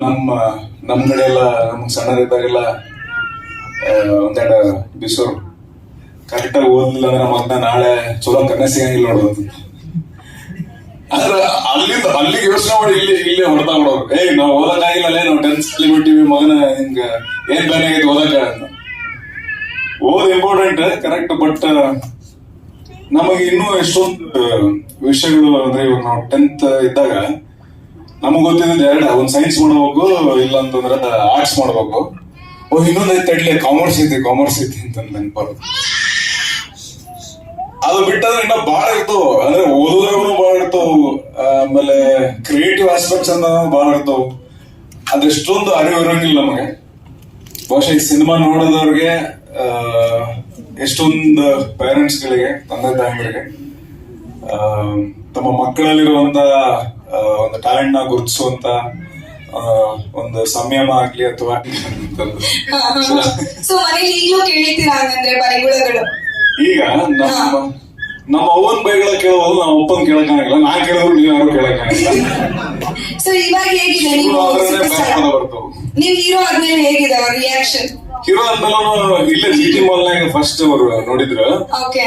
ನಮ್ಮ ನಮ್ಮ ಕಡೆ ಎಲ್ಲ ನಮ್ಗೆ ಸಣ್ಣದಿದ್ದಾಗೆಲ್ಲ ಆ, ಒಂದೆರಡು ಬಿಸೋರು ಕರೆಕ್ಟಾಗಿ ಓದ್ಲಿಲ್ಲ ಅಂದ್ರೆ ಮಗನ ನಾಳೆ ಚಲೋ ಕನ್ನ ಸಿಗಂಗಿಲ್ಲ ನೋಡೋದು ಆದ್ರೆ ಅಲ್ಲಿಂದ ಅಲ್ಲಿಗೆ ಯೋಚನೆ ಮಾಡಿ ಇಲ್ಲಿ ಇಲ್ಲೇ ಹೊಡ್ತಾ ಬಿಡೋರು. ಏಯ್ ನಾವು ಓದಕ್ಕಾಗಿಲ್ಲ ಅಲ್ಲೇ ನಾವು ಟೆಂತ್ ಅಲ್ಲಿ ಬಿಟ್ಟಿವಿ ಮಗನ ಹಿಂಗ ಏನ್ ಬ್ಯಾನ್ ಆಗೈತೆ ಓದಕ್ಕ. ಓದ್ ಇಂಪಾರ್ಟೆಂಟ್ ಕರೆಕ್ಟ್ ಬಟ್ ನಮಗೆ ಇನ್ನೂ ಎಷ್ಟೊಂದು ವಿಷಯಗಳು ಅಂದ್ರೆ ಇವಾಗ ನಾವು ಟೆಂತ್ ಇದ್ದಾಗ ನಮಗ್ ಗೊತ್ತಿದ್ದು ಎರಡ, ಒಂದ್ ಸೈನ್ಸ್ ಮಾಡ್ಬೇಕು ಇಲ್ಲ ಅಂತಂದ್ರೆ ಆರ್ಟ್ಸ್ ಮಾಡ್ಬೇಕು. ಓ, ಇನ್ನೊಂದ್ ಐತೆ ಕಾಮರ್ಸ್ ಐತಿ ಕಾಮರ್ಸ್ ಐತಿ ಅಂತ ನೆನಪರು. ಅದು ಬಿಟ್ಟಂದ್ರೆ ಇನ್ನ ಬಾಳ ಇರ್ತವು. ಅಂದ್ರೆ ಓದೋದ್ರಾಗೂ ಬಾಳ ಇರ್ತವು. ಆಮೇಲೆ ಕ್ರಿಯೇಟಿವ್ ಆಸ್ಪೆಕ್ಟ್ಸ್ ಅಂತ ಬಾಳ ಇರ್ತವು. ಅದೆಷ್ಟೊಂದು ಅರಿವು ಇರಂಗಿಲ್ಲ ನಮಗೆ. ಬಹುಶಃ ಈ ಸಿನಿಮಾ ನೋಡೋದವ್ರಿಗೆ ಎಷ್ಟೊಂದು ಪೇರೆಂಟ್ಸ್ ಗಳಿಗೆ, ತಂದೆ ತಾಯಿಗಳಿಗೆ ತಮ್ಮ ಮಕ್ಕಳಲ್ಲಿರುವಂತ ಒಂದು ಟ್ಯಾಲೆಂಟ್ನ ಗುರುತಿಸುವಂತ ಒಂದು ಸಂಯಮ ಆಗ್ಲಿ ಅಥವಾ ಈಗ ನಮ್ಮ ನಮ್ಮ ಅವನ್ ಬೈಗಳ ಕೇಳೋದು ನಮ್ಮ ಅಪ್ಪನ್ ಕೇಳಕಾಗಲ್ಲ ನಾ ಕೇಳಿದ್ರು ನೀವು ಯಾರು ಕೇಳಕಾಗಲ್ಲ ಸೊ ಇವಾಗ ಹೇಗಿದೆ ನೀವು ಹೀರೋ ಆದ್ಮೇಲೆ ಹೇಗಿದೆ ಅವ್ರ ರಿಯಾಕ್ಷನ್ ಹೀರೋ ಅಂದ್ಮೇಲೆ ಇಲ್ಲೇ ಜಿ ಟಿ ಮಾಲ್ನಾಗ ಫಸ್ಟ್ ಅವರು ನೋಡಿದ್ರು. Okay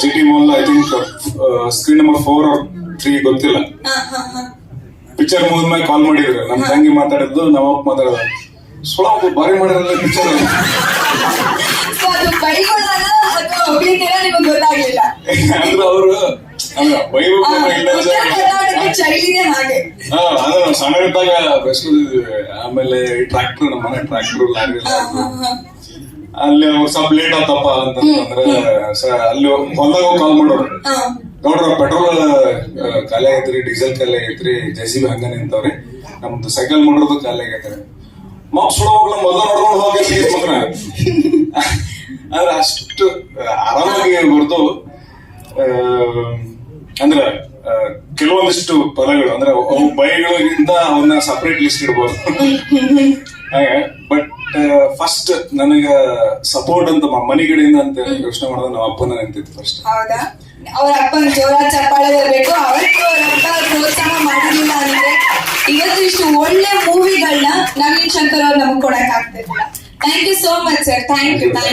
G T mall I think screen number four three ಗೊತ್ತಿಲ್ಲ. ಪಿಕ್ಚರ್ ಮುಗಿದ್ಮೇಲೆ ಕಾಲ್ ಮಾಡಿದ್ರು. ನಮ್ ತಂಗಿ ಮಾತಾಡಿದ್ದು ನಮ್ಮ ಅಪ್ಪ ಮಾತಾಡಿದ ಸುಳ ಬಾರಿ ಮಾಡಿರಲ್ಲ ಪಿಕ್ಚರ್ ಅದು ಅಂದ್ರೆ ಅವರು ಸಣ್ಣ ಇದ್ದಾಗ ಬೆಸ್ಕೊಂಡಿದ್ವಿ ಆಮೇಲೆ ಟ್ರಾಕ್ಟರ್ ನಮ್ಮ ಮನೆ ಟ್ರಾಕ್ಟರ್ ಲಾರಿ. ಅಲ್ಲಿ ಅವ್ರು ಸ್ವಲ್ಪ ಲೇಟ್ ಆತಪ್ಪ ಅಂತಂದ್ರೆ ಅಲ್ಲಿ ಹೊಲ್ದಾಗ ಕಾಲ್ ಮಾಡೋರು. ನೋಡ್ರ ಪೆಟ್ರೋಲ್ ಖಾಲಿ ಆಗೈತ್ರಿ ಡೀಸೆಲ್ ಖಾಲಿ ಆಗೈತ್ರಿ ಜೆ ಸಿ ಬಿ ಹಂಗ ನಿಂತವ್ರಿ. ನಮ್ದು ಸೈಕಲ್ ಮಾಡೋದು ಖಾಲಿ ಆಗೈತ್ರಿ ಮಗ್ ಸುಡ ಹೋಗ್ಲ ಮೊದಲ ನೋಡ್ಕೊಂಡು ಹೋಗಿ ಮಗನ ಆದ್ರೆ ಅಷ್ಟು ಆರಾಮಾಗಿ ಹೊರತು ಅಂದ್ರೆ ಕೆಲವೊಂದಿಷ್ಟು ಪದಗಳು ಅಂದ್ರೆ ಅವು ಬೈಗಳಿಗಿಂತ ಅವನ್ನ ಸಪ್ರೇಟ್ ಲಿಸ್ಟ್ ಇಡ್ಬೋದು. ಹಾಗೆ ಬಟ್ ಫಸ್ಟ್ ನನಗ ಸಪೋರ್ಟ್ ಅಂತ ಮ- ಮನೆ ಕಡೆಯಿಂದ ಅಂತ ಯೋಚನೆ ಮಾಡೋದು ನಮ್ಮ ಅಪ್ಪನ ನಿಂತಿತ್ತು ಫಸ್ಟ್ ಹೌದಾ? ಅವ್ರ ಅಪ್ಪನ ಜೋರ ಚಪ್ಪಾಳೆ ಬರಬೇಕು ಅವತ್ತು ಅವ್ರ ಅಪ್ಪ ಪ್ರೋತ್ಸಾಹ ಮಾಡಿರ್ಲಿಲ್ಲ ಅಂದ್ರೆ ಇವತ್ತು ಇಷ್ಟು ಒಳ್ಳೆ ಮೂವಿಗಳನ್ನ ನವೀನ್ ಶಂಕರ್ ಅವ್ರು ನಮ್ಗೆ ಕೊಡಕ್ ಆಗ್ತಿರ್ಲಿಲ್ಲ. Thank you so much sir thank you thank